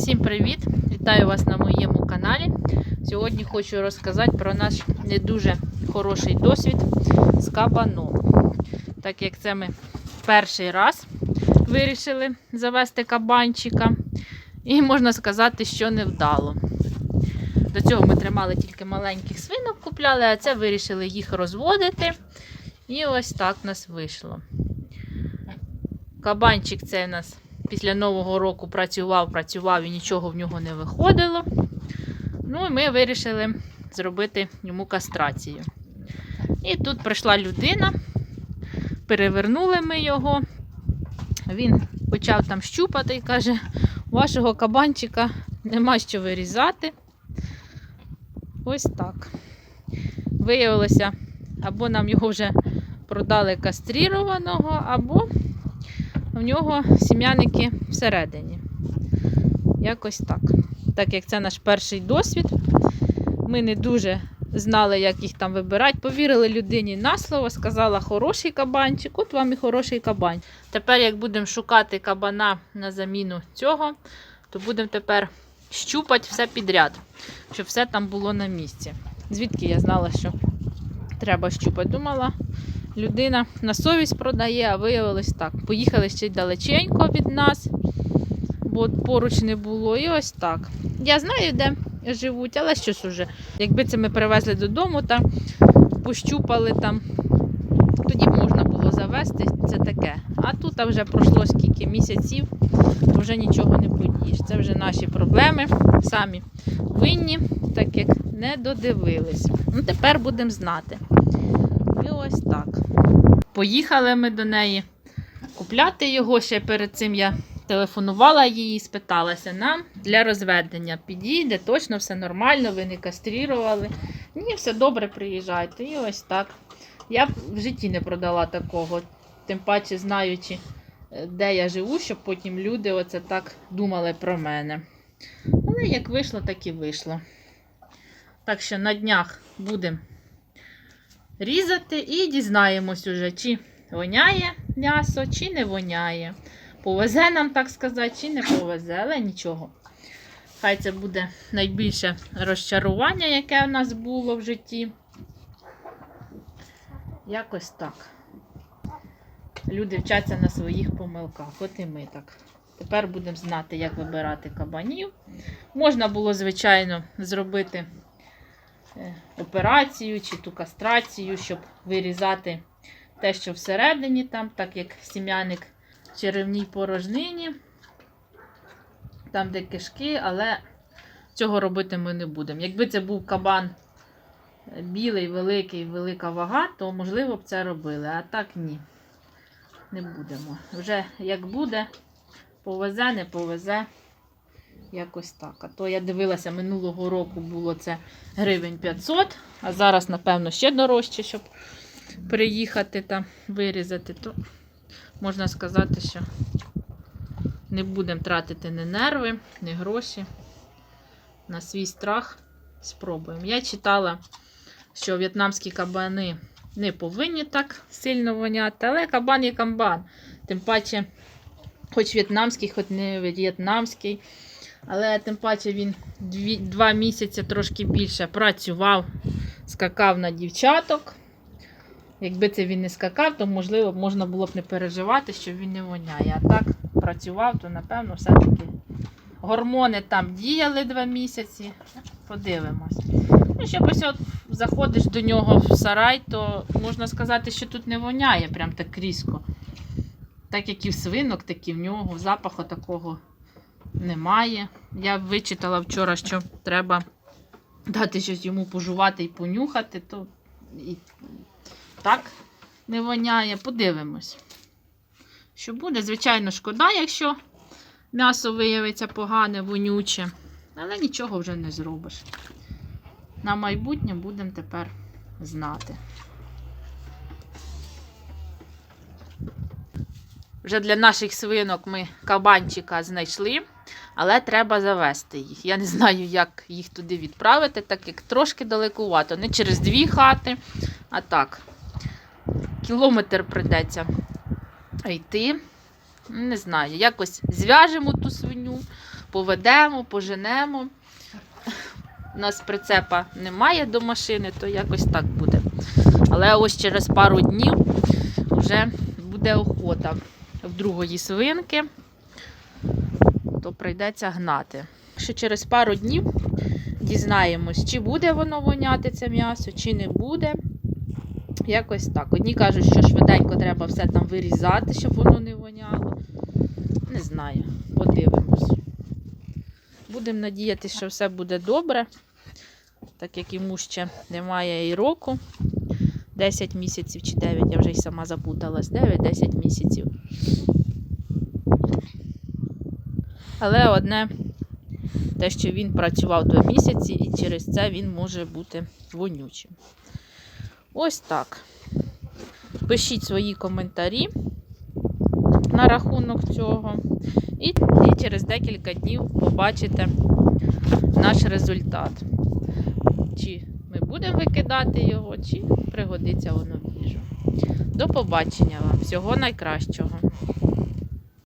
Всім привіт! Вітаю вас на моєму каналі. Сьогодні хочу розказати про наш не дуже хороший досвід з кабаном. Так як це ми перший раз вирішили завести кабанчика, і можна сказати, що не вдало. До цього ми тримали тільки маленьких свинок, купляли, а це вирішили їх розводити. І ось так в нас вийшло. Кабанчик це у нас після Нового року працював, працював і нічого в нього не виходило. Ну і ми вирішили зробити йому кастрацію. І тут прийшла людина, перевернули ми його. Він почав там щупати і каже: у вашого кабанчика нема що вирізати. Ось так. Виявилося, або нам його вже продали кастрірованого, або в нього сім'яники всередині. Якось так. Так як це наш перший досвід, ми не дуже знали, як їх там вибирати. Повірили людині на слово, сказала хороший кабанчик, от вам і хороший кабань. Тепер, як будемо шукати кабана на заміну цього, то будемо тепер щупати все підряд, щоб все там було на місці. Звідки я знала, що треба щупати? Думала, людина на совість продає, а виявилось так. Поїхали ще далеченько від нас, бо поруч не було. І ось так. Я знаю, де живуть, але що ж уже. Якби це ми привезли додому та пощупали там, тоді б можна було завести це таке. А тут вже пройшло скільки місяців, то вже нічого не подієш. Це вже наші проблеми, самі винні, так як не додивились. Ну, тепер будемо знати. Ось так. Поїхали ми до неї купляти його. Ще перед цим я телефонувала їй і спиталася нам для розведення. Підійде, точно все нормально, ви не кастрірували. Ні, все добре, приїжджайте. І ось так. Я б в житті не продала такого, тим паче знаючи, е, де я живу, щоб потім люди оце так думали про мене. Але як вийшло, так і вийшло. Так що на днях будемо різати і дізнаємось уже, чи воняє м'ясо, чи не воняє. Повезе нам, так сказати, чи не повезе, але нічого. Хай це буде найбільше розчарування, яке в нас було в житті. Якось так. Люди вчаться на своїх помилках, от і ми так. Тепер будемо знати, як вибирати кабанів. Можна було, звичайно, зробити операцію чи ту кастрацію, щоб вирізати те, що всередині, там, так як сім'яник в черевній порожнині, там, де кишки, але цього робити ми не будемо. Якби це був кабан е, білий, великий, велика вага, то можливо б це робили. А так ні. Не будемо. Вже як буде, повезе, не повезе. Якось так. А то я дивилася, минулого року було це гривень 500, а зараз, напевно, ще дорожче, щоб приїхати та вирізати, то можна сказати, що не будемо тратити ні нерви, ні гроші. На свій страх спробуємо. Я читала, що в'єтнамські кабани не повинні так сильно воняти, але кабан є кабан. Тим паче, хоч в'єтнамський, хоч не в'єтнамський. Але тим паче він дві, два місяці трошки більше працював, скакав на дівчаток. Якби це він не скакав, то можливо можна було б не переживати, що він не воняє. А так працював, то напевно все-таки гормони там діяли два місяці. Подивимось. Ну, щоб ось от заходиш до нього в сарай, то можна сказати, що тут не воняє прям так різко. Так як і в свинок, так і в нього. Запаху такого немає. Я вичитала вчора, що треба дати щось йому пожувати і понюхати, то і так не воняє. Подивимось. Що буде? Звичайно, шкода, якщо м'ясо виявиться погане, вонюче. Але нічого вже не зробиш. На майбутнє будемо тепер знати. Вже для наших свинок ми кабанчика знайшли, але треба завести їх. Я не знаю, як їх туди відправити, так як трошки далекувато. Не через дві хати, а так. Кілометр прийдеться йти. Не знаю, якось зв'яжемо ту свиню, поведемо, поженемо. У нас прицепа немає до машини, то якось так буде. Але ось через пару днів вже буде охота в другої свинки, то прийдеться гнати. Що через пару днів дізнаємось, чи буде воно воняти це м'ясо, чи не буде. Якось так. Одні кажуть, що швиденько треба все там вирізати, щоб воно не воняло. Не знаю, подивимось. Будемо надіятися, що все буде добре, так як йому ще немає і року. 10 місяців чи 9, я вже й сама запуталась. 9-10 місяців. Але одне, те, що він працював 2 місяці, і через це він може бути вонючим. Ось так. Пишіть свої коментарі на рахунок цього. І, і через декілька днів побачите наш результат. Чи ми будемо викидати його, чи пригодиться воно в їжу. До побачення вам. Всього найкращого.